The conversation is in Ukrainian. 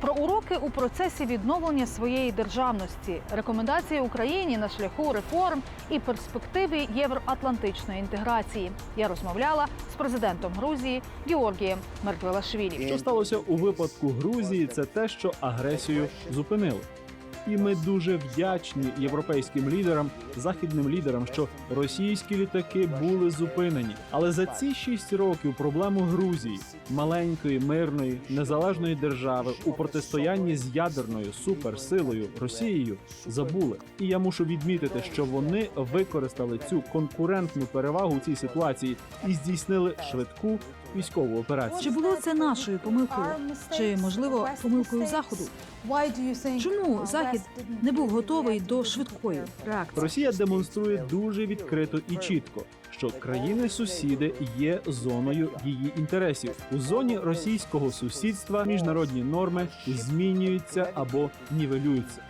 Про уроки у процесі відновлення своєї державності, рекомендації Україні на шляху реформ і перспективи євроатлантичної інтеграції. Я розмовляла з президентом Грузії Георгієм Мерквелашвілі. Що сталося у випадку Грузії? Це те, що агресію зупинили. І ми дуже вдячні європейським лідерам, західним лідерам, що російські літаки були зупинені. Але за ці шість років проблему Грузії, маленької, мирної, незалежної держави у протистоянні з ядерною суперсилою Росією забули. І я мушу відмітити, що вони використали цю конкурентну перевагу у цій ситуації і здійснили швидку військову операцію. Чи було це нашою помилкою? Чи можливо помилкою заходу? Чому захід не був готовий до швидкої реакції? Росія демонструє дуже відкрито і чітко, що країни-сусіди є зоною її інтересів. У зоні російського сусідства міжнародні норми змінюються або нівелюються.